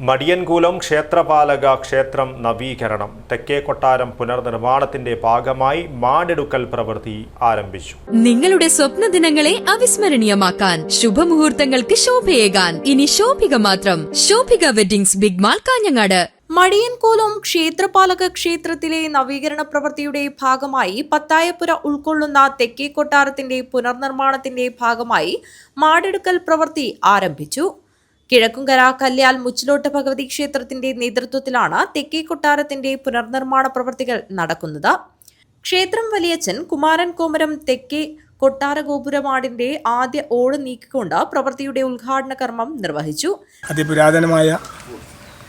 മടിയൻകൂലം ക്ഷേത്രപാലക ക്ഷേത്രം നവീകരണം. തെക്കേ കൊട്ടാരം പുനർനിർമ്മാണത്തിന്റെ ഭാഗമായി മാടെടുക്കൽ പ്രവൃത്തി ആരംഭിച്ചു. നിങ്ങളുടെ സ്വപ്ന ദിനങ്ങളെ അവിസ്മരണീയമാക്കാൻ ശുഭമുഹൂർത്തങ്ങൾക്ക് ശോഭയേകാൻ. ഇനി ശോഭിക മാത്രം. Shobhika weddings big mall Kanhangad. Madiyankulam Kshetrapalaka ക്ഷേത്രത്തിലെ നവീകരണ പ്രവൃത്തിയുടെ ഭാഗമായി പത്തായപ്പുര ഉൾക്കൊള്ളുന്ന തെക്കേ കൊട്ടാരത്തിന്റെ പുനർനിർമ്മാണത്തിന്റെ ഭാഗമായി മാടെടുക്കൽ പ്രവൃത്തി ആരംഭിച്ചു. കിഴക്കുംകര കല്യാൽ മുച്ചിലോട്ട് ഭഗവതി ക്ഷേത്രത്തിന്റെ നേതൃത്വത്തിലാണ് തെക്കേ കൊട്ടാരത്തിന്റെ പുനർനിർമ്മാണ പ്രവൃത്തികൾ നടക്കുന്നത്. ക്ഷേത്രം വലിയച്ഛൻ കുമാരൻ കോമരം തെക്കേ കൊട്ടാര ഗോപുരമാടിന്റെ ആദ്യ ഓട് നീക്കിക്കൊണ്ട് പ്രവൃത്തിയുടെ ഉദ്ഘാടന കർമ്മം നിർവഹിച്ചു. അതിപുരാതനമായ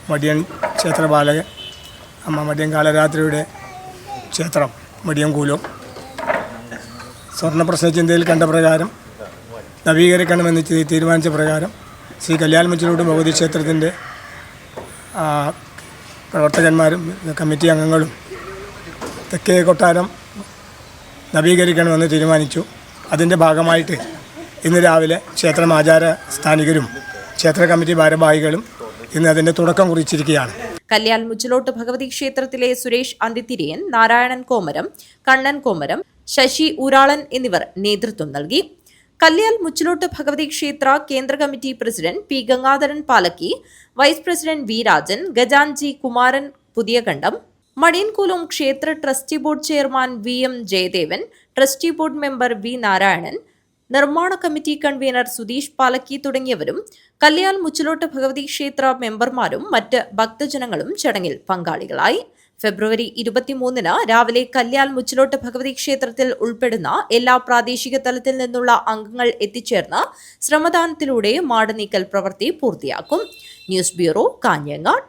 മടിയൻ ക്ഷേത്രപാലകൻ അമ്മ മടിയൻ കാലരാത്രിയുടെ ക്ഷേത്രം മടിയൻകൂലം സ്വർണപ്രശ്ന ചിന്തയിൽ കണ്ട പ്രകാരം നവീകരിക്കണമെന്ന് തീരുമാനിച്ച പ്രകാരം ശ്രീ കല്യാൺമുച്ചിലോട്ട് ഭഗവതി ക്ഷേത്രത്തിന്റെ പ്രവർത്തകന്മാരും കമ്മിറ്റി അംഗങ്ങളും തെക്കേ കൊട്ടാരം നവീകരിക്കണമെന്ന് തീരുമാനിച്ചു. അതിന്റെ ഭാഗമായിട്ട് ഇന്ന് രാവിലെ ക്ഷേത്രം ആചാര സ്ഥാനികരും ക്ഷേത്ര കമ്മിറ്റി ഭാരവാഹികളും ഇന്ന് അതിന്റെ തുടക്കം കുറിച്ചിരിക്കുകയാണ്. കല്യാൺ മുച്ചിലോട്ട് ഭഗവതി ക്ഷേത്രത്തിലെ സുരേഷ് അന്തിത്തിരിയൻ നാരായണൻ കോമരം കണ്ണൻ കോമരം ശശി ഊരാളൻ എന്നിവർ നേതൃത്വം നൽകി. കല്യാൽ മുച്ചിലോട്ട് ഭഗവതി ക്ഷേത്ര കേന്ദ്ര committee president P Gangadharan Palakki vice president V Rajan ഗജാൻജി Kumaran Puthiyakandam Madiyankulam ക്ഷേത്ര trustee board chairman V M Jayadevan trustee board member V Narayanan നിർമ്മാണ കമ്മിറ്റി കൺവീനർ സുധീഷ് പാലക്കി തുടങ്ങിയവരും കല്യാൺ മുച്ചിലോട്ട് ഭഗവതി ക്ഷേത്ര മെമ്പർമാരും മറ്റ് ഭക്തജനങ്ങളും ചടങ്ങിൽ പങ്കാളികളായി. ഫെബ്രുവരി ഇരുപത്തിമൂന്നിന് രാവിലെ കല്യാൽ മുച്ചിലോട്ട് ഭഗവതി ക്ഷേത്രത്തിൽ ഉൾപ്പെടുന്ന എല്ലാ പ്രാദേശിക തലത്തിൽ നിന്നുള്ള അംഗങ്ങൾ എത്തിച്ചേർന്ന് ശ്രമദാനത്തിലൂടെ മാടനീക്കൽ പ്രവൃത്തി പൂർത്തിയാക്കും. News bureau Kanhangad.